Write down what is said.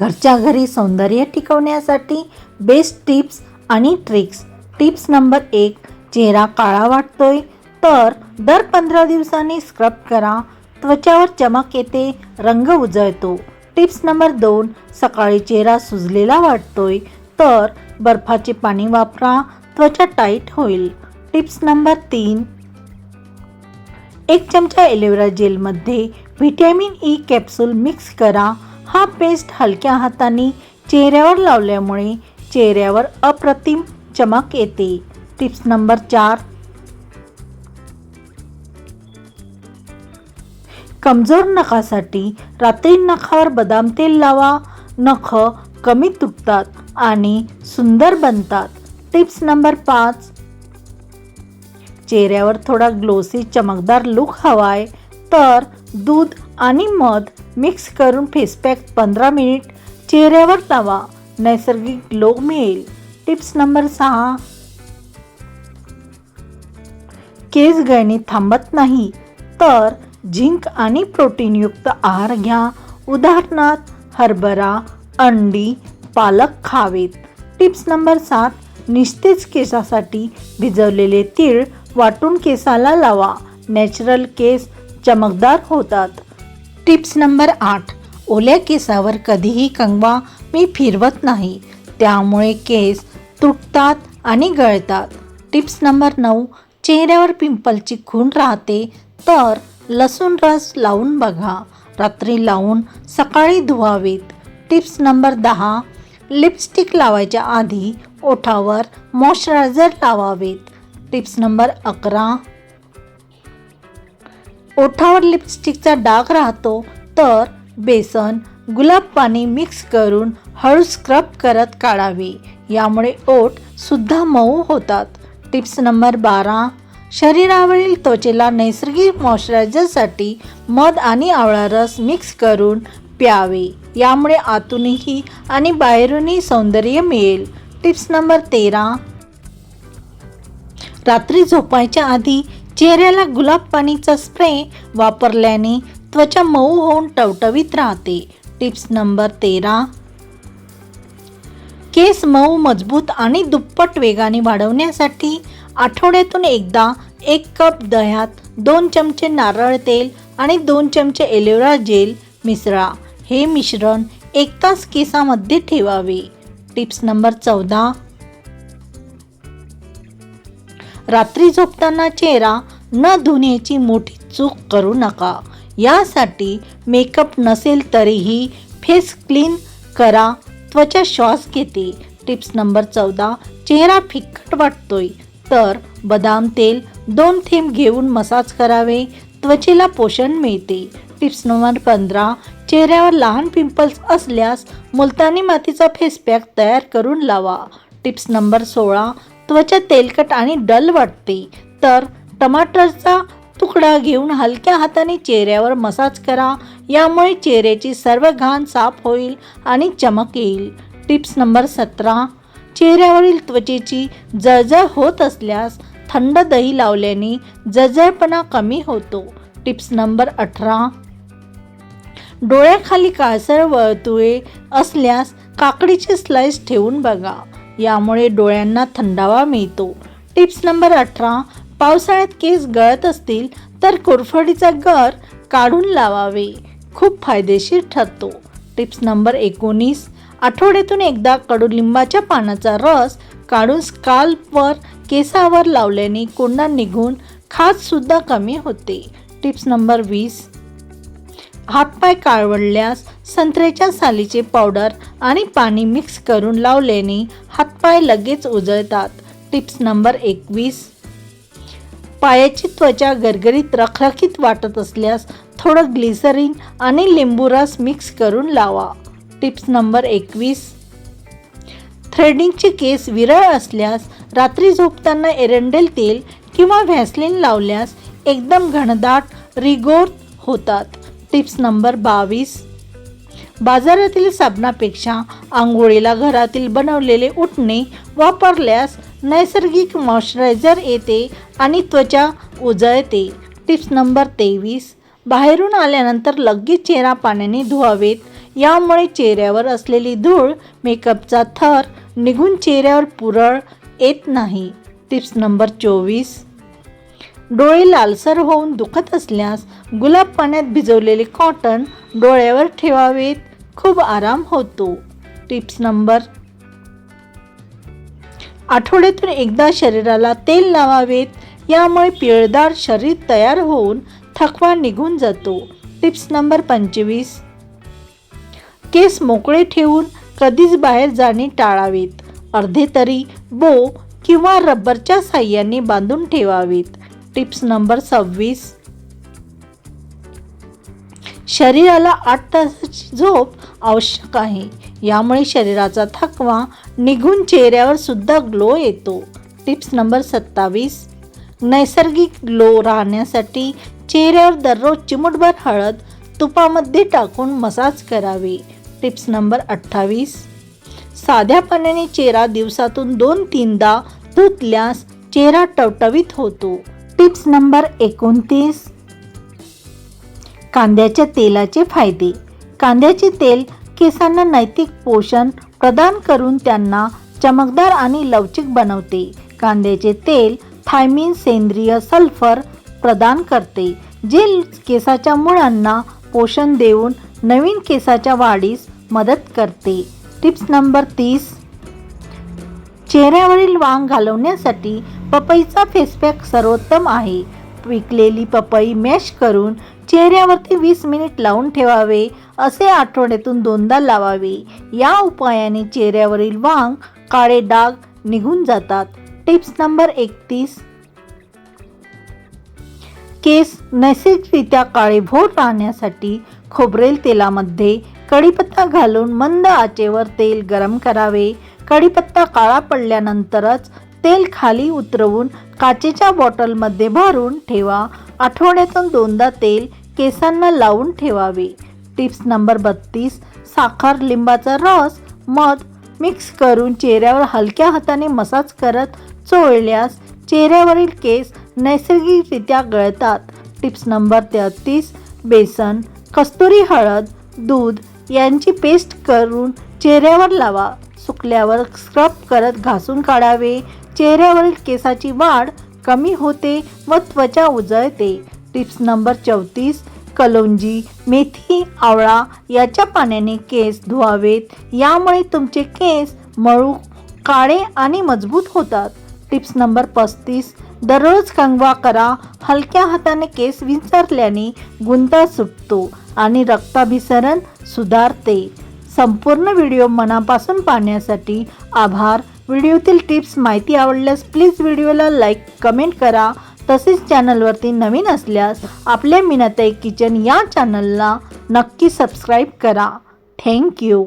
घरच्या घरी सौंदर्य टिकवण्यासाठी बेस्ट टिप्स आणि ट्रिक्स टिप्स नंबर एक चेहरा काळा वाटतोय. तर दर पंधरा दिवसांनी स्क्रब करा. त्वचावर चमक येते रंग उजळतो. टिप्स नंबर दोन सकाळी चेहरा सुजलेला वाटतोय. तर बर्फाचे पाणी वापरा. त्वचा टाईट होईल. टिप्स नंबर तीन एक चमचा एलोवेरा जेलमध्ये व्हिटॅमिन ई कॅप्सूल मिक्स करा. हा पेस्ट हलक्या हाताने चेहऱ्यावर लावल्यामुळे चेहऱ्यावर अप्रतिम चमक येते. टिप्स नंबर चार. कमजोर नखासाठी रात्री नखावर बदाम तेल लावा. नख कमी तुटतात आणि सुंदर बनतात. टिप्स नंबर पाच. चेहऱ्यावर थोडा ग्लोसी चमकदार लुक हवाय तर दूध आणि मध मिक्स करून फेसपॅक पंधरा मिनिट चेहऱ्यावर लावा. नैसर्गिक ग्लो मिळेल. टिप्स नंबर सहा. केस गळणे थांबत नाही. तर झिंक आणि प्रोटीनयुक्त आहार घ्या. उदाहरणार्थ हरभरा अंडी पालक खावेत. टिप्स नंबर सात. निस्तेज केसासाठी भिजवलेले तीळ वाटून केसाला लावा. नॅचरल केस चमकदार होतात. टिप्स नंबर आठ. ओल्या केसावर कधीही कंगवा मी फिरवत नाही. त्यामुळे केस तुटतात आणि गळतात. टिप्स नंबर नऊ. चेहऱ्यावर पिंपलची खून राहते तर लसूण रस लावून बघा. रात्री लावून सकाळी धुवावेत. टिप्स नंबर दहा. लिपस्टिक लावायच्या आधी ओठावर मॉइश्चरायझर लावावेत. टिप्स नंबर अकरा. ओठावर लिपस्टिकचा डाग राहतो तर बेसन गुलाब पाणी मिक्स करून हळू स्क्रब करत काढावे. यामुळे ओठ सुद्धा मऊ होतात. टिप्स नंबर बारा. शरीरावरील त्वचेला नैसर्गिक मॉइश्चरायझरसाठी मध आणि आवळा रस मिक्स करून प्यावे. यामुळे आतूनही आणि बाहेरूनही सौंदर्य मिळेल. टिप्स नंबर तेरा. रात्री झोपायच्या आधी चेहऱ्याला गुलाब पाणीचा स्प्रे वापरल्याने त्वचा मऊ होऊन टवटवीत राहते. टिप्स नंबर तेरा. केस मऊ मजबूत आणि दुप्पट वेगाने वाढवण्यासाठी आठवड्यातून एकदा एक कप दह्यात दोन चमचे नारळ तेल आणि दोन चमचे एलोवेरा जेल मिसळा. हे मिश्रण एक तास केसामध्ये ठेवावे. टिप्स नंबर चौदा. रात्री झोपताना चेहरा न धुण्याची मोठी चूक करू नका. यासाठी मेकअप नसेल तरीही फेस क्लीन करा त्वचा श्वास घेते. टिप्स नंबर चौदा चेहरा फिक्कट वाटतोय. तर बदाम तेल दोन थेंब घेऊन मसाज करावे त्वचेला पोषण मिळते. टिप्स नंबर पंधरा चेहऱ्यावर लहान पिंपल्स असल्यास मुलतानी मातीचा फेस पॅक तयार करून लावा. टिप्स नंबर सोळा त्वचा तेलकट आणि डल वाटते. तर टमाटरचा तुकडा घेऊन हलक्या हाताने चेहऱ्यावर मसाज करा. यामुळे चेहऱ्याची सर्व घाण साफ होईल आणि चमक येईल. टिप्स नंबर सतरा. चेहऱ्यावरील त्वचेची जळजळ होत असल्यास थंड दही लावल्याने जळजळपणा कमी होतो. टिप्स नंबर अठरा. डोळ्याखाली काळसर वळतुळे असल्यास काकडीचे स्लाइस ठेवून बघा. यामुळे डोळ्यांना थंडावा मिळतो. टिप्स नंबर अठरा पावसाळ्यात केस गळत असतील तर कोरफडीचा गर काढून लावावे. खूप फायदेशीर ठरतो. टिप्स नंबर एकोणीस आठवड्यातून एकदा कडुलिंबाच्या पानाचा रस काढून स्काल्पवर केसावर लावल्याने कोंडा निघून खाजसुद्धा कमी होते. टिप्स नंबर वीस हातपाय काळवडल्यास संत्र्याच्या सालीचे पावडर आणि पाणी मिक्स करून लावल्याने हातपाय लगेच उजळतात. टिप्स नंबर एकवीस. पायाची त्वचा गरगरीत रखरखीत वाटत असल्यास थोडं ग्लिसरीन आणि लिंबू रस मिक्स करून लावा. टिप्स नंबर एकवीस. थ्रेडिंगचे केस विरळ असल्यास रात्री झोपताना एरंडेल तेल किंवा व्हॅसलिन लावल्यास एकदम घनदाट रिगोर होतात. टिप्स नंबर बावीस. बाजारातील साबणापेक्षा आंघोळीला घरातील बनवलेले उठणे वापरल्यास नैसर्गिक मॉइश्चरायझर येते आणि त्वचा उजळते. टिप्स नंबर तेवीस. बाहेरून आल्यानंतर लगेच चेहरा पाण्याने धुवावेत. यामुळे चेहऱ्यावर असलेली धूळ मेकअपचा थर निघून चेहऱ्यावर पुरळ येत नाही. टिप्स नंबर चोवीस. डोळे लालसर होऊन दुखत असल्यास गुलाब पाण्यात भिजवलेले कॉटन डोळ्यावर ठेवावेत. खूप आराम होतो. टिप्स नंबर आठवड्यातून एकदा शरीराला तेल लावावेत. यामुळे पिळदार शरीर तयार होऊन थकवा निघून जातो. टिप्स नंबर पंचवीस. केस मोकळे ठेवून कधीच बाहेर जाणे टाळावेत. अर्धे तरी बो किंवा रबरच्या साह्याने बांधून ठेवावेत. टिप्स नंबर सव्वीस. शरीराला आठ तासाची झोप आवश्यक आहे. यामुळे शरीराचा थकवा निघून चेहऱ्यावर सुद्धा ग्लो येतो. टिप्स नंबर सत्तावीस. नैसर्गिक ग्लो राहण्यासाठी चेहऱ्यावर दररोज चिमुटभर हळद तुपामध्ये टाकून मसाज करावे. टिप्स नंबर अठ्ठावीस. साध्यापणाने चेहरा दिवसातून दोन तीनदा धुतल्यास चेहरा टवटवीत होतो. टिप्स नंबर एकोणतीस. कांद्याच्या तेलाचे फायदे. कांद्याचे तेल केसांना नैतिक पोषण प्रदान करून त्यांना चमकदार आणि लवचिक बनवते. कांद्याचे तेल थायमिन सेंद्रिय सल्फर प्रदान करते जे केसाच्या मुळांना पोषण देऊन नवीन केसाच्या वाढीस मदत करते. टिप्स नंबर तीस. चेहऱ्यावरील वांग घालवण्यासाठी पपईचा फेसपॅक सर्वोत्तम आहे. पिकलेली पपई मॅश करून चेहऱ्यावरती वीस मिनिट लावून ठेवावे असे आठवड्यातून दोनदा लावावे. या उपायाने चेहऱ्यावरील वांग काळे डाग निघून जातात. टिप्स नंबर एकतीस. केस नैसर्गिकरित्या काळेभोर राहण्यासाठी खोबरेल तेलामध्ये कढीपत्ता घालून मंद आचेवर तेल गरम करावे. कढीपत्ता काळा पडल्यानंतरच तेल खाली उतरवून काचेच्या बॉटलमध्ये भरून ठेवा. आठवड्यातून दोनदा तेल केसांना लावून ठेवावे. टिप्स नंबर बत्तीस साखर लिंबाचा रस मध मिक्स करून चेहऱ्यावर हलक्या हाताने मसाज करत चोळल्यास चेहऱ्यावरील केस नैसर्गिकरित्या गळतात. टिप्स नंबर तेहतीस बेसन कस्तुरी हळद दूध यांची पेस्ट करून चेहऱ्यावर लावा. सुकल्यावर स्क्रब करत घासून काढावे. चेहऱ्यावरील केसाची वाढ कमी होते व त्वचा उजळते. टिप्स नंबर चौतीस कलोंजी मेथी आवळा याच्या पाण्याने केस धुवावेत. यामुळे तुमचे केस मळू काळे आणि मजबूत होतात. टिप्स नंबर पस्तीस दररोज कंगवा करा. हलक्या हाताने केस विंचरल्याने गुंता सुटतो आणि रक्ताभिसरण सुधारते. संपूर्ण व्हिडिओ मनापासून पाहण्यासाठी आभार. व्हिडिओतील टिप्स माहिती आवडल्यास प्लीज व्हिडिओला लाईक कमेंट करा. तसेच चॅनलवरती नवीन असल्यास आपल्या मिनताई किचन या चॅनलला नक्की सबस्क्राईब करा. थँक्यू